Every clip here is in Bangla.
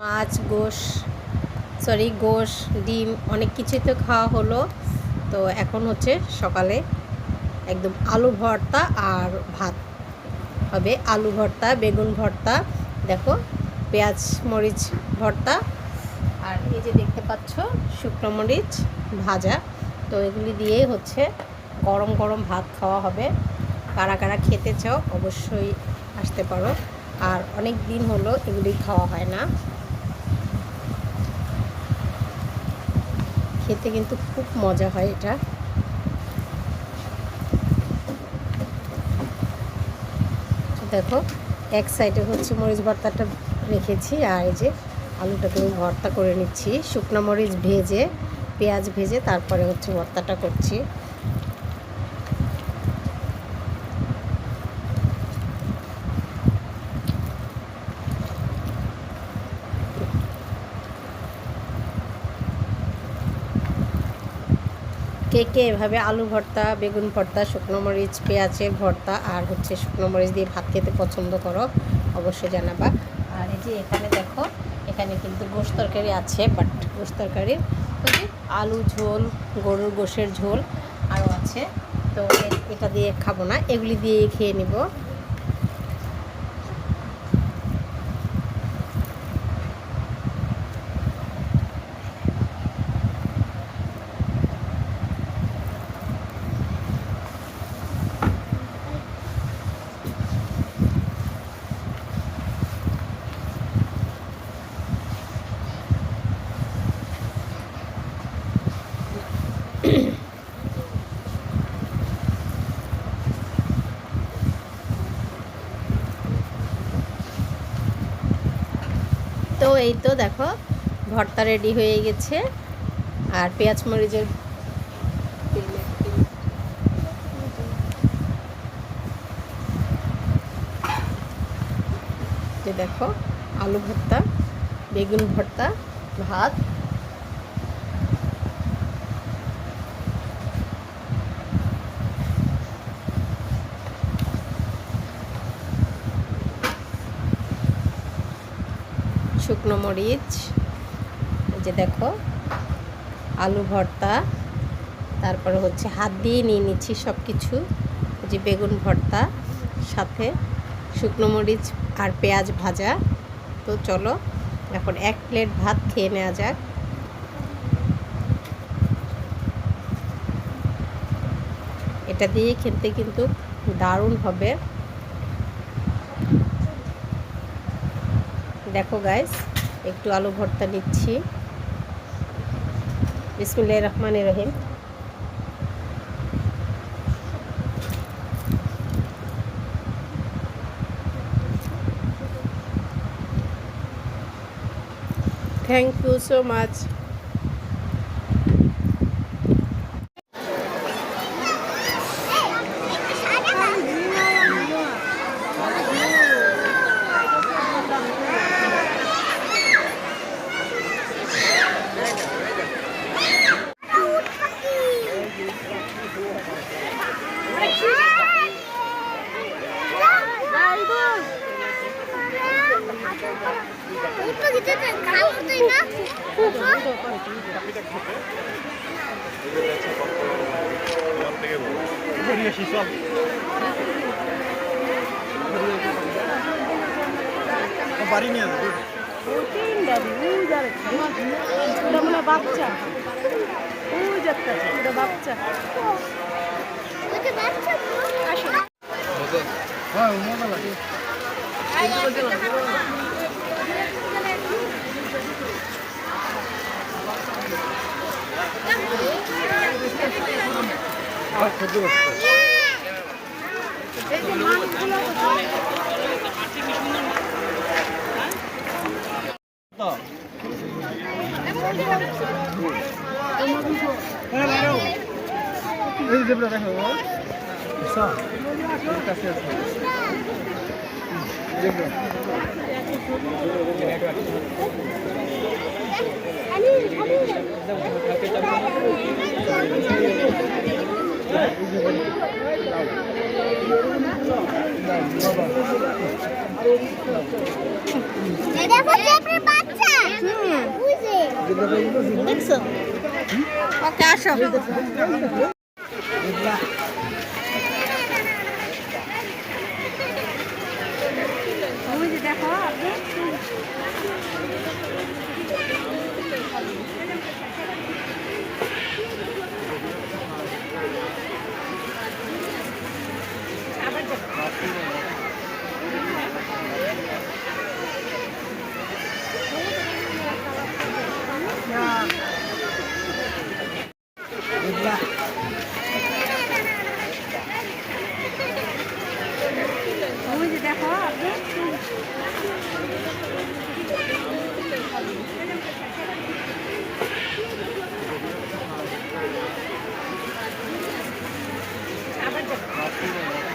মাছ, গোশ সরি গোশ, ডিম অনেক কিছুই তো খাওয়া হলো। তো এখন হচ্ছে সকালে একদম আলু ভর্তা আর ভাত। হবে আলু ভর্তা, বেগুন ভর্তা, দেখো পেঁয়াজ মরিচ ভর্তা আর এই যে দেখতে পাচ্ছ শুকনো মরিচ ভাজা। তো এগুলি দিয়েই হচ্ছে গরম গরম ভাত খাওয়া হবে। কারা কারা খেতে চাও অবশ্যই আসতে পারো। আর অনেক দিন হলো এগুলি খাওয়া হয় না। খেতে কিন্তু খুব মজা হয় এটা। দেখো, এক সাইডে হচ্ছে মরিচ ভর্তাটা রেখেছি আর এই যে আলুটাকে আমি ভর্তা করে নিচ্ছি। শুকনো মরিচ ভেজে, পেঁয়াজ ভেজে তারপরে হচ্ছে ভর্তাটা করছি। কে কে এভাবে আলু ভর্তা, বেগুন ভর্তা, শুকনো মরিচ পেঁয়াজের ভর্তা আর হচ্ছে শুকনো মরিচ দিয়ে ভাত খেতে পছন্দ করো, অবশ্যই জানাবা। আর এই যে এখানে দেখো, এখানে কিন্তু গোশ তরকারি আছে বাট গোশ তরকারির আলু ঝোল, গরুর গোশের ঝোল আরও আছে। তো এটা দিয়ে খাব না, এগুলি দিয়ে খেয়ে নিব তো এই তো দেখো, ভর্তা রেডি হয়ে গেছে। আর পেঁয়াজ মরিচের যে দেখো, আলু ভর্তা, বেগুন ভর্তা, ভাত শুকনো মরিচ, এই যে দেখো, আলু ভর্তা, তারপরে হচ্ছে হাত দিয়ে নিয়ে নিচ্ছি সব কিছু যে বেগুন ভর্তা, সাথে শুকনো মরিচ আর পেঁয়াজ ভাজা। তো চলো, এখন এক প্লেট ভাত খেয়ে নেওয়া যাক। এটা দিয়ে খেতে কিন্তু দারুণ হবে। দেখো গাইস একটু আলু ভর্তা নিচ্ছি। বিসমুল্লাহ রহমান রহিম। থ্যাংক ইউ সো মাচ বাড়ি নিয়ে যাবে বাচ্চা ওই যাচ্ছে ওটা বাচ্চা হ্যাঁ মজা লাগে আর সহ্য করতে তো হ্যাঁ ম্যাডাম এই যে দেখো আচ্ছা এর কাছে আছে দেখো দেখো চেপড়ে বাচ্চা। দেখছ? আসো ওই যে দেখো আপনি ওই যে দেখো আপনি এই যে ইয়া চিটাগাং এইসব থেকে আসছে দেখা করতে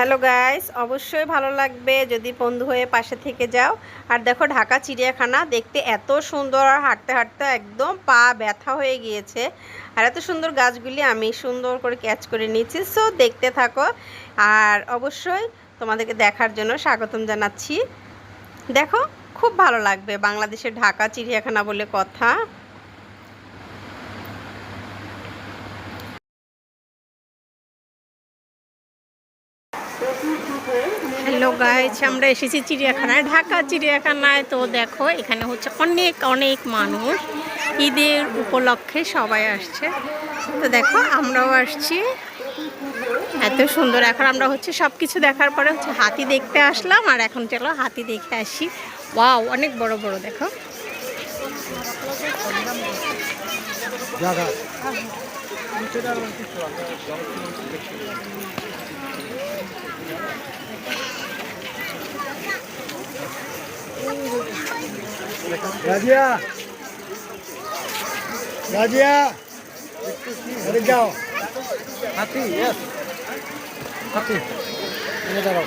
হ্যালো গাইস, অবশ্যই ভালো লাগবে যদি বন্ধু হয়ে পাশে থেকে যাও। আর দেখো ঢাকা চিড়িয়াখানা, দেখতে এত সুন্দর আর হাঁটতে হাঁটতে একদম পা ব্যথা হয়ে গিয়েছে। আর এত সুন্দর গাছগুলি আমি সুন্দর করে ক্যাচ করে নিয়েছি, সো দেখতে থাকো। আর অবশ্যই তোমাদেরকে দেখার জন্য স্বাগতম জানাচ্ছি। দেখো, খুব ভালো লাগবে বাংলাদেশের ঢাকা চিড়িয়াখানা বলে কথা। হ্যালো গাইজ আমরা এসেছি চিড়িয়াখানায়, ঢাকা চিড়িয়াখানায়। তো দেখো, এখানে হচ্ছে অনেক অনেক মানুষ। ঈদের উপলক্ষে সবাই আসছে। তো দেখো, আমরাও আসছি। এত সুন্দর, এখন আমরা হচ্ছে সব কিছু দেখার পরে হচ্ছে হাতি দেখতে আসলাম, আর এখন চলো হাতি দেখে আসি। ওয়াও অনেক বড় বড়, দেখো। রাজিয়া। রাজিয়া। আরে যাও। হাতি হাতি এনে দাঁড়াও।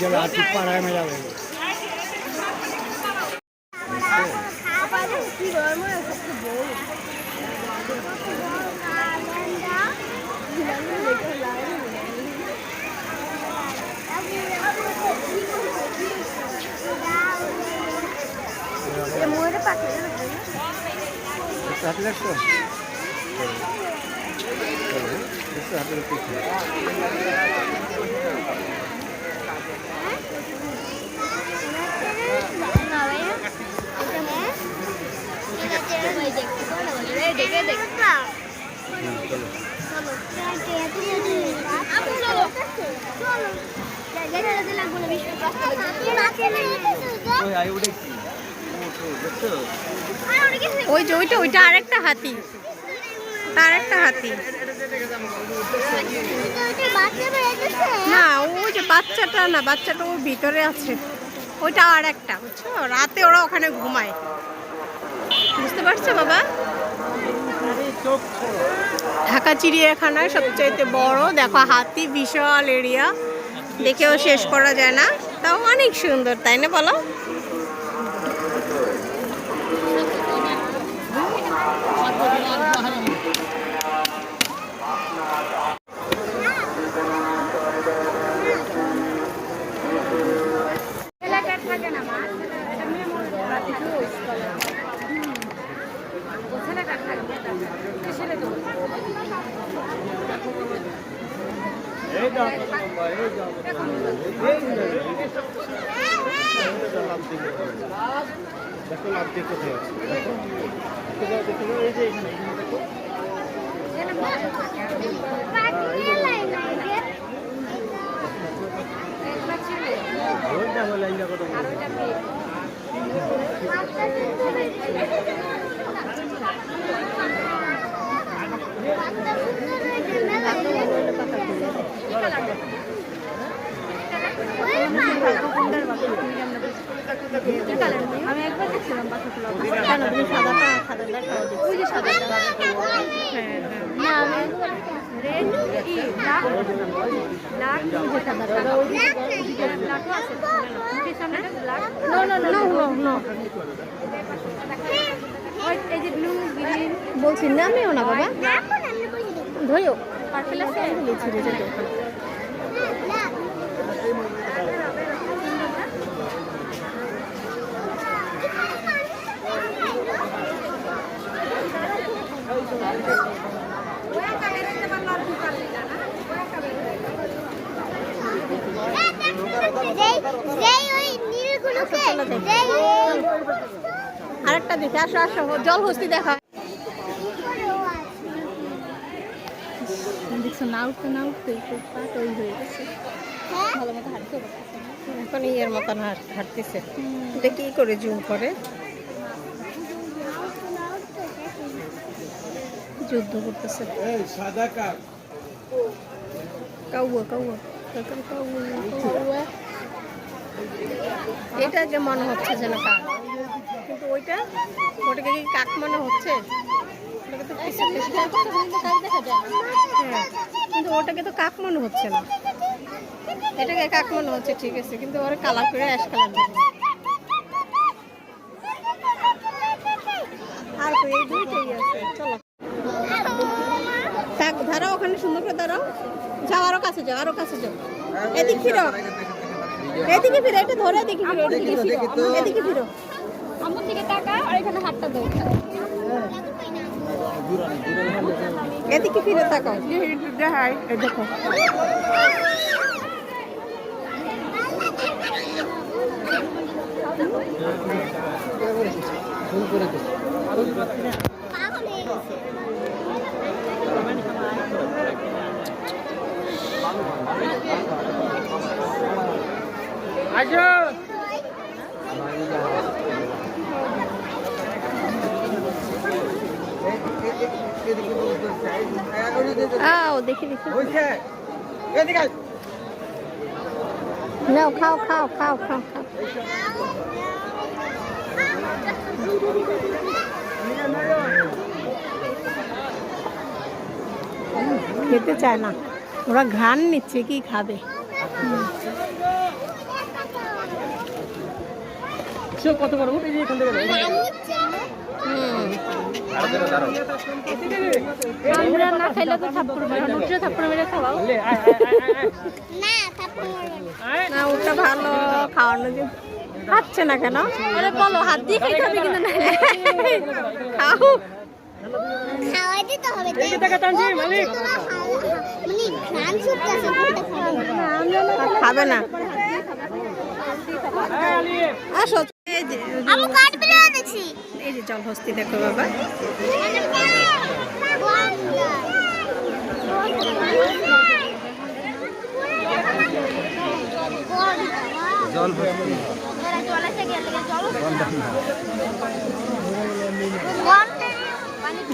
গেলে হাতি পাড়ায় মে যাবে হাতি দেখছ ওই যে ওইটা ওইটা আরেকটা হাতি। তার একটা হাতি। না, ওই যে বাচ্চাটা না, বাচ্চাটা ওর ভিতরে আছে। ওইটা আর একটা, বুঝছ? রাতে ওরা ওখানে ঘুমায়। বুঝতে পারছ, বাবা? ঢাকা চিড়িয়াখানায় সবচাইতে বড়, দেখো হাতি বিশাল এরিয়া দেখেও শেষ করা যায় না। তাও অনেক সুন্দর, তাই না বলো থাকে না মা এটা মেমোরি রাতে ছেলেটা থাকবে ছেলে দেবো এই যাও এই যাও দেখো লাভ দিয়ে কোথায় আছে দেখো দেখো যাও, দেখো যাও, এই যে এখানে এখানে দেখো ওই দেখো লাইনটা কত বড়। আমি একবার দেখছিলাম বাসা খোলা কেন তুমি হ্যাঁ হ্যাঁ না আমি রেড বাবা ধরো পার্পল আছে আরেকটা দেখে আসো আসো জল হস্তি দেখা। দেখছ না উঠতে না উঠতে ওই হয়ে গেছে। ভালো মতো হাঁটতে এখন ইয়ের মতন হাঁটতেছে। এটা কি করে জুম করে। যুদ্ধ করতেছে। সাদা কাক কাউয়া কাউয়া কাকা কাউয়া কাউয়া। এটা যে মনে হচ্ছে যেন কাক কিন্তু ওইটা ওটাকে কি কাক মনে হচ্ছে? ওটাকে তো হ্যাঁ কিন্তু ওটাকে তো কাক মনে হচ্ছে না। এটাকে কাক মনে হচ্ছে ঠিক আছে কিন্তু ওরা কালার করে অ্যাশ কালার দেবে আর তো এই দুইটাই আছে চলো থাক ধরো ওখানে সুন্দর করে ধরো যাও আরও কাছে যাও আরও কাছে যাও। এদিক ফিরো। এদিকে ফিরো এটা ধরে এদিকে ফিরো। এদিকে ফিরো এদিকে ফিরো। আমার দিকে টাকা আর এখানে হাতটা দাও এদিকে ফিরে তাকাও। দেখো। পাগল হয়ে আও দেখি দেখি। নাও খাও খাও খাও খাও খাও। খেতে চায় না। ওরা ঘ্রাণ নিচ্ছে কি খাবে? সে কত বড় উঠে এখান থেকে আমরা না খাইলে তো থাপ্পড় মেরে নুটরে থাপ্পড় মেরে খাওয়াও। লে আয় আয় আয় আয় না তারপর না। ওটা ভালো খাওয়ানো যে খাচ্ছে না কেন? আরে বলো হাত দিয়ে খাইতে হবে কিন্তু না খাও। খাওয়াই দিতে হবে তাই। টাকা টানছি মালিক। মানে ঘ্রাণ খাবে। আর না। আসো আমি কাঠ বিলে এনেছি। এই যে জল হস্তি দেখো বাবা।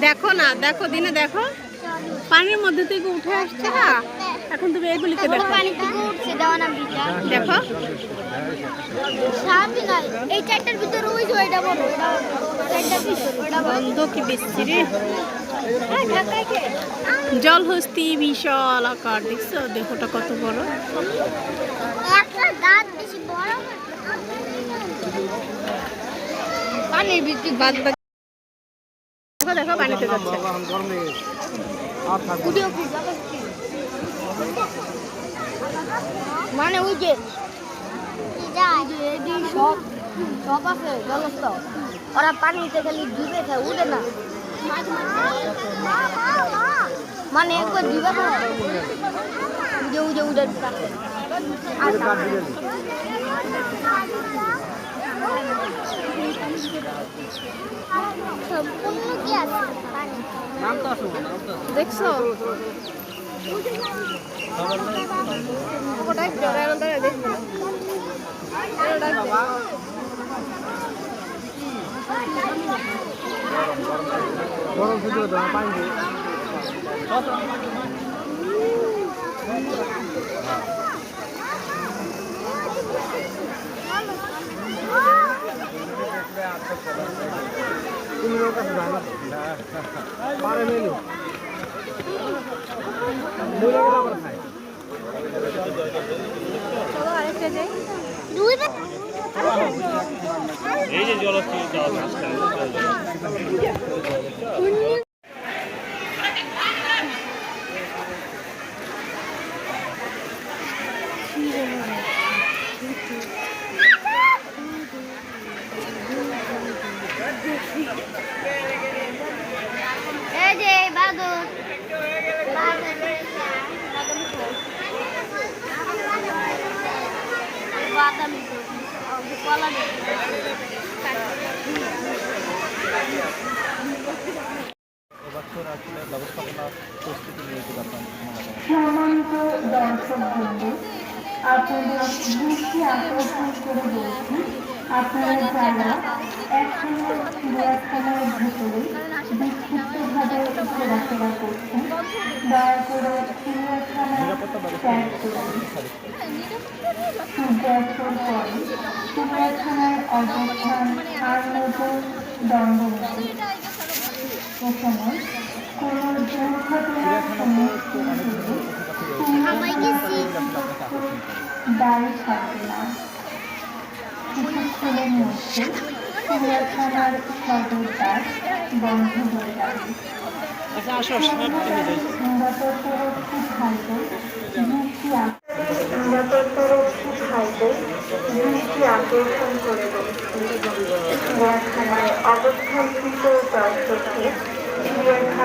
দেখো না দেখো দিনে দেখো। পানির মধ্যে থেকে উঠে আসছে না? এখন তুমি এগুলিকে দেখো। পানি দেখো। এই চারটার ভিতরে ওই যে ওইটা বড় ওইটা চারটার ভিতরে ওইটা কি বিচ্ছিরি হ্যাঁ জল হস্তি বিশাল আকার দেখছ? দেহটা কত বড়। একটা দাঁত বেশি বড় পানির ভিতরে বাদ দেখো দেখো পানিতে যাচ্ছে গরম লেগে গেছে আর থাকব ভিডিও কি মানে ওই যে সব সব আছে জলস্থ। ওরা পানিতে খালি ডুবে খায় উঠে না। মানে একবার ডুবে উঠে উঠে উঠে। দেখছ? গরম শুধু পানি তুমি কাছে জানা পারে মেলু এই যে নিয়েছিল আপনার সম্মানিত দর্শকবৃন্দ আপনাদের দৃষ্টি আকর্ষণ করে বলছি, আপনারা যারা এখনও চিড়িয়াখানার ভিতরে বিক্ষিপ্তভাবে ঘোরাফেরা করছেন, দয়া করে চিড়িয়াখানা ত্যাগ করুন সূর্যাস্তর পরে চিড়িয়াখানার অবস্থান আর নতুন দণ্ড নেই এখানে হলে থাকবে না কিছুক্ষণের মধ্যে চিড়িয়াখানার সদর দ্বার বন্ধ হয়ে যাবে নিরাপত্তারক্ষী ভাইদের আকর্ষণ করে বলছি চিড়িয়াখানায় অবস্থানকৃত দর্শককে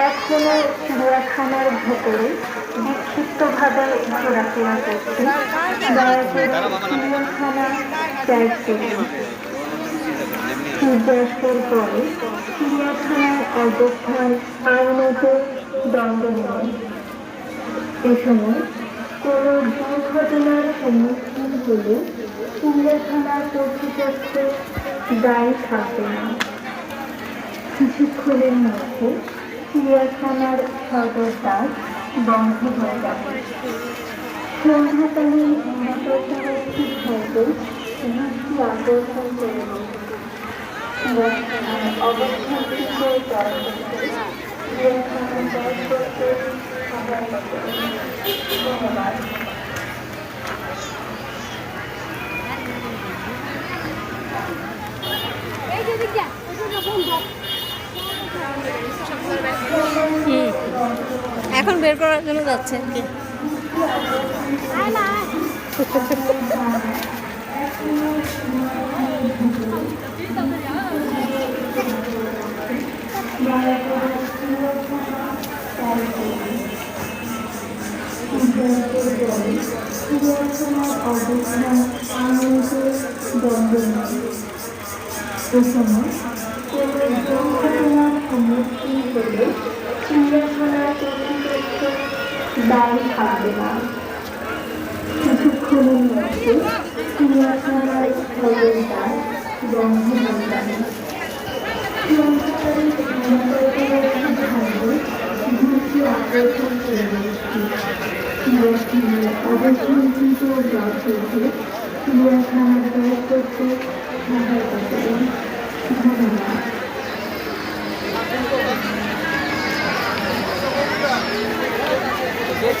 এখনও চিড়িয়াখানার ভেতরে বিক্ষিপ্তভাবে ঘোরাফেরা করছেন দয়া করে চিড়িয়াখানা ত্যাগ করুন সূর্যাস্তের পরে চিড়িয়াখানার অবস্থান আইনত দণ্ড নেই এ সময় কোনো দুর্ঘটনার সম্মুখীন হলে চিড়িয়াখানা কর্তৃপক্ষ দায়ী থাকবে না। কিছুক্ষণের মধ্যে চিড়িয়াখানার সদর দ্বার বন্ধ হয়ে যাবে। সন্ধ্যাকালীন নিরাপত্তারক্ষী ভাইদের দৃষ্টি আকর্ষণ করে বলছি চিড়িয়াখানার অবস্থানকৃত দর্শকদের চিড়িয়াখানা ত্যাগ করতে সহায়তা করুন ধন্যবাদ এই যে দিকটা ওটা বন্ধ। এখন বের করার জন্য যাচ্ছে। প্রথমে সম্মুখীন হলে চিড়িয়াখানার কর্তৃপক্ষ দায়ী থাকবে না। কিছুক্ষণের মধ্যে চিড়িয়াখানার সদর দ্বার বন্ধ হয়ে যাবে। ভাইদের দৃষ্টি আকর্ষণ করে বলছি চিড়িয়াখানার অবস্থানকৃত দর্শকদের চিড়িয়াখানা ত্যাগ করতে সহায়তা করুন ধন্যবাদ। ওই